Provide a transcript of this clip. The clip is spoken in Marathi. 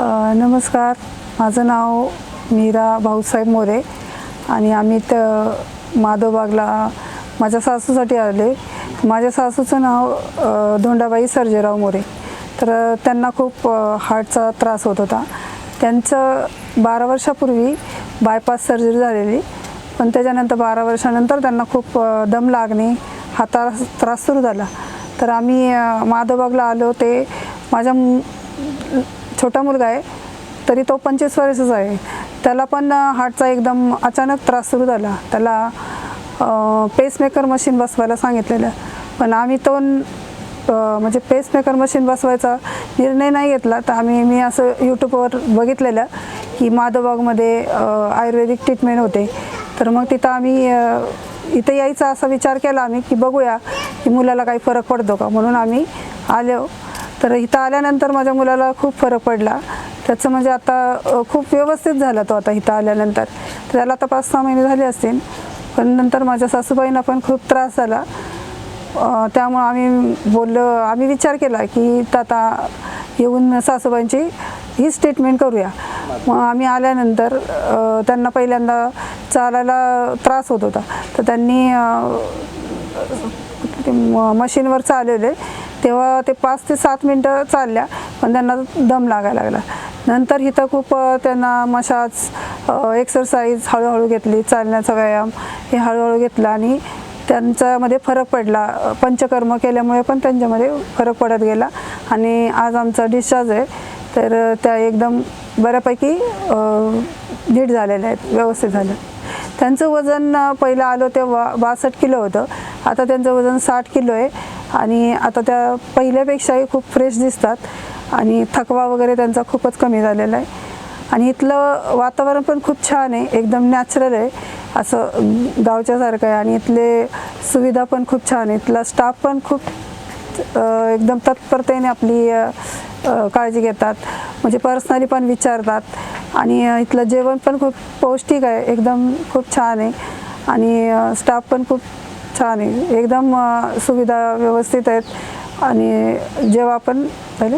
नमस्कार. माझं नाव मीरा भाऊसाहेब मोरे आणि आम्ही तर माधवबागला माझ्या सासूसाठी आले. माझ्या सासूचं नाव धोंडाबाई सर्जेराव मोरे. तर त्यांना खूप हार्टचा त्रास होत होता. त्यांचं बारा वर्षापूर्वी बायपास सर्जरी झालेली. पण त्याच्यानंतर बारा वर्षानंतर त्यांना खूप दम लागणे हाता त्रास सुरू झाला. तर आम्ही माधवबागला आलो. ते माझ्या छोटा मुलगा आहे तरी तो पंचवीस वर्षाचा आहे. त्याला पण हार्टचा एकदम अचानक त्रास सुरू झाला. त्याला पेसमेकर मशीन बसवायला सांगितलेलं. पण आम्ही तो म्हणजे पेसमेकर मशीन बसवायचा निर्णय नाही घेतला. तर आम्ही मी असं यूट्यूबवर बघितलेलं की माधवबागमध्ये आयुर्वेदिक ट्रीटमेंट होते. तर मग तिथं आम्ही इथं यायचा असा विचार केला आम्ही की बघूया की मुलाला काही फरक पडतो का? म्हणून आम्ही आलो. तर इथं आल्यानंतर माझ्या मुलाला खूप फरक पडला. त्याचं म्हणजे आता खूप व्यवस्थित झाला तो आता इथं आल्यानंतर. तर त्याला आता पाच सहा महिने झाले असतील. पण नंतर माझ्या सासूबाईंना पण खूप त्रास झाला. त्यामुळं आम्ही बोललो आम्ही विचार केला की आता येऊन सासूबाईंची हीच ट्रीटमेंट करूया. मग आम्ही आल्यानंतर त्यांना पहिल्यांदा चालायला त्रास होत होता. तर त्यांनी ते म- मशीनवर चालवले. तेव्हा ते पाच ते सात मिनटं चालल्या पण त्यांना दम लागायला लागला. नंतर इथं खूप त्यांना मशाज एक्सरसाइज हळूहळू घेतली चालण्याचा व्यायाम हे हळूहळू घेतला आणि त्यांच्यामध्ये फरक पडला. पंचकर्म केल्यामुळे पण त्यांच्यामध्ये फरक पडत गेला. आणि आज आमचा डिस्चार्ज आहे तर त्या एकदम बऱ्यापैकी नीट झालेल्या आहेत व्यवस्थित झालं त्यांचं वजन पहिलं आलो तेव्हा बासष्ट किलो होतं. आता त्यांचं वजन साठ किलो आहे. आणि आता त्या पहिल्यापेक्षाही खूप फ्रेश दिसतात. आणि थकवा वगैरे त्यांचा खूपच कमी झालेला आहे. आणि इथलं वातावरण पण खूप छान आहे. एकदम नॅचरल आहे. असं गावच्यासारखं आहे. आणि इथले सुविधा पण खूप छान आहे इथला स्टाफ पण खूप एकदम तत्परतेने आपली काळजी घेतात. म्हणजे पर्सनली पण विचारतात. आणि इथलं जेवण पण खूप पौष्टिक आहे. एकदम खूप छान आहे. आणि स्टाफ पण खूप छान आहे. एकदम सुविधा व्यवस्थित आहेत. आणि जेव्हा पण पहिले